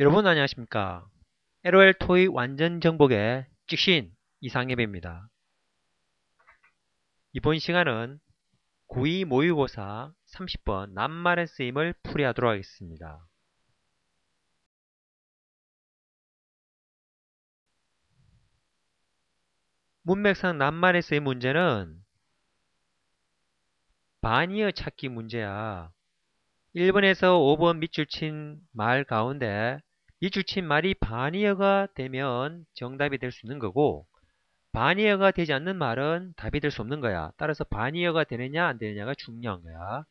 여러분 안녕하십니까? LOL 토익 완전 정복의 찍신 이상엽입니다. 이번 시간은 고2 모의고사 30번 낱말의 쓰임을 풀이하도록 하겠습니다. 문맥상 낱말의 쓰임 문제는 바니어 찾기 문제야. 1번에서 5번 밑줄 친 말 가운데 밑줄 친 말이 바니어가 되면 정답이 될 수 있는 거고 바니어가 되지 않는 말은 답이 될 수 없는 거야. 따라서 바니어가 되느냐 안 되느냐가 중요한 거야.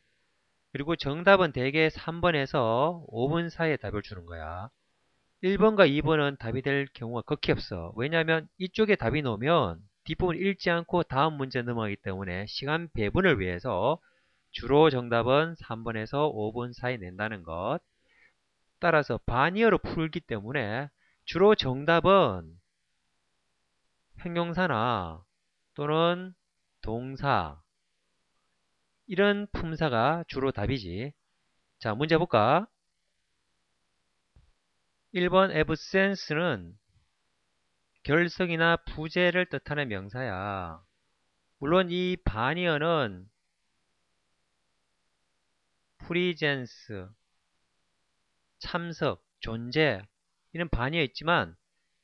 그리고 정답은 대개 3번에서 5번 사이에 답을 주는 거야. 1번과 2번은 답이 될 경우가 극히 없어. 왜냐하면 이쪽에 답이 나오면 뒷부분 읽지 않고 다음 문제 넘어가기 때문에 시간 배분을 위해서 주로 정답은 3번에서 5번 사이 낸다는 것. 따라서 바니어로 풀기 때문에 주로 정답은 형용사나 또는 동사 이런 품사가 주로 답이지. 자, 문제 볼까? 1번 absence는 결석이나 부재를 뜻하는 명사야. 물론 이 바니어는 프리젠스, 참석, 존재 이런 반이어 있지만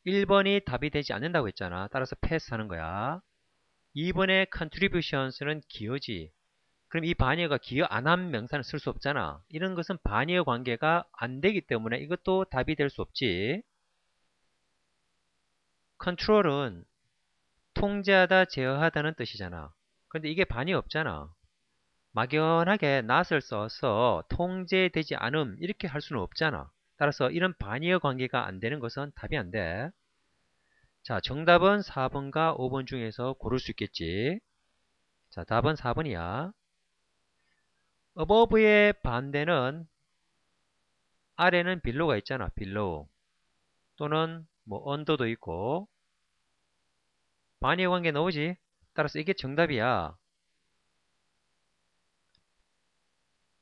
1번이 답이 되지 않는다고 했잖아. 따라서 패스하는 거야. 2번의 contributions는 기여지. 그럼 이 반이어가 기여 안 한 명사는 쓸 수 없잖아. 이런 것은 반이어 관계가 안 되기 때문에 이것도 답이 될 수 없지. control은 통제하다, 제어하다는 뜻이잖아. 근데 이게 반이 없잖아. 막연하게 낫을 써서 통제되지 않음 이렇게 할 수는 없잖아. 따라서 이런 반이어 관계가 안 되는 것은 답이 안 돼. 자, 정답은 4번과 5번 중에서 고를 수 있겠지. 자, 답은 4번이야. above의 반대는 아래는 빌로가 있잖아. 빌로 또는 뭐 언더도 있고 반이어 관계 나오지? 따라서 이게 정답이야.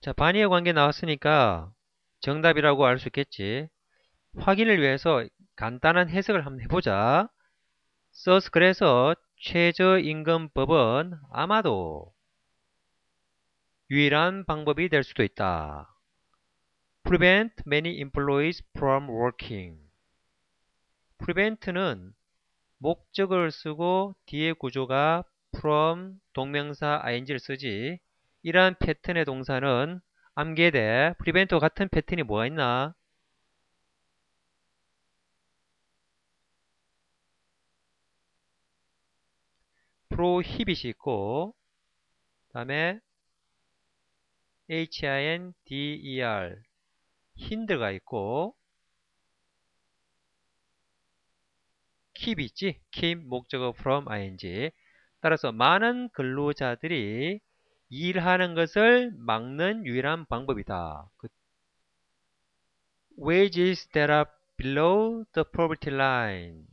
자, 반의어 관계 나왔으니까 정답이라고 알 수 있겠지. 확인을 위해서 간단한 해석을 한번 해보자. 써서 그래서 최저임금법은 아마도 유일한 방법이 될 수도 있다. prevent many employees from working. prevent는 목적을 쓰고 뒤에 구조가 from 동명사 ing를 쓰지 이러한 패턴의 동사는 암기돼 프리벤트와 같은 패턴이 뭐가 있나? 프로히빗이 있고 다음에 hinder 힌드가 있고 keep 있지? keep 목적어 from ing 따라서 많은 근로자들이 일하는 것을 막는 유일한 방법이다. 그 wages that are below the poverty line.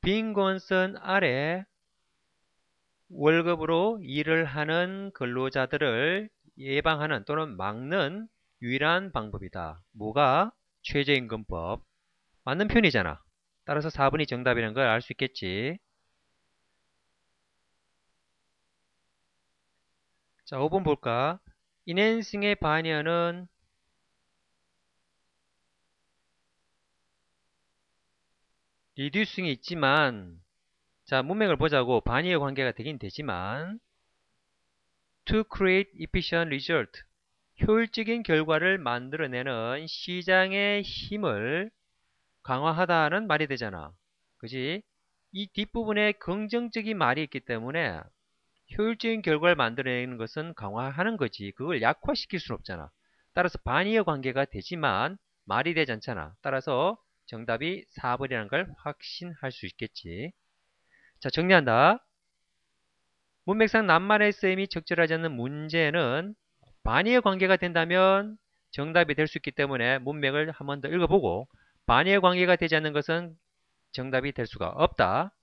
빈곤선 아래 월급으로 일을 하는 근로자들을 예방하는 또는 막는 유일한 방법이다. 뭐가? 최저임금법. 맞는 편이잖아. 따라서 4번이 정답이라는 걸 알 수 있겠지. 자, 5번 볼까? 인핸싱의 반의어는 리듀싱이 있지만 자, 문맥을 보자고 반의어 관계가 되긴 되지만 to create efficient result 효율적인 결과를 만들어내는 시장의 힘을 강화하다는 말이 되잖아. 그지? 이 뒷부분에 긍정적인 말이 있기 때문에 효율적인 결과를 만들어내는 것은 강화하는 거지. 그걸 약화시킬 수는 없잖아. 따라서 반이어 관계가 되지만 말이 되지 않잖아. 따라서 정답이 4번이라는 걸 확신할 수 있겠지. 자, 정리한다. 문맥상 낱말의 쓰임이 적절하지 않는 문제는 반이어 관계가 된다면 정답이 될 수 있기 때문에 문맥을 한 번 더 읽어보고 반이어 관계가 되지 않는 것은 정답이 될 수가 없다.